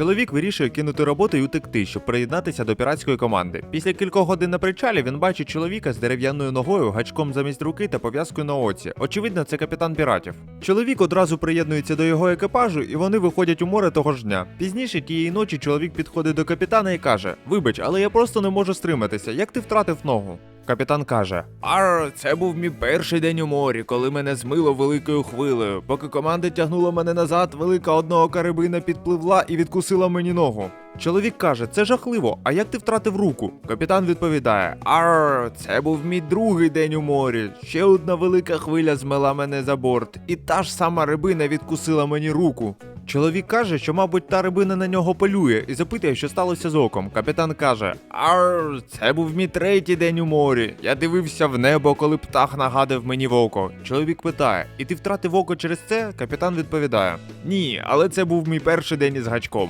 Чоловік вирішує кинути роботу і утекти, щоб приєднатися до піратської команди. Після кількох годин на причалі він бачить чоловіка з дерев'яною ногою, гачком замість руки та пов'язкою на оці. Очевидно, це капітан піратів. Чоловік одразу приєднується до його екіпажу, і вони виходять у море того ж дня. Пізніше тієї ночі чоловік підходить до капітана і каже: Вибач, але я просто не можу стриматися. Як ти втратив ногу? Капітан каже: Ар, це був мій перший день у морі, коли мене змило великою хвилею. Поки команда тягнула мене назад, велика одного карибина підпливла і відкусила мені ногу. Чоловік каже, це жахливо. А як ти втратив руку? Капітан відповідає: Ар, це був мій другий день у морі. Ще одна велика хвиля змела мене за борт, і та ж сама рибина відкусила мені руку. Чоловік каже, що, мабуть, та рибина на нього полює і запитує, що сталося з оком. Капітан каже: Ар, це був мій третій день у морі. Я дивився в небо, коли птах нагадав мені в око. Чоловік питає: І ти втратив око через це? Капітан відповідає: Ні, але це був мій перший день із гачком.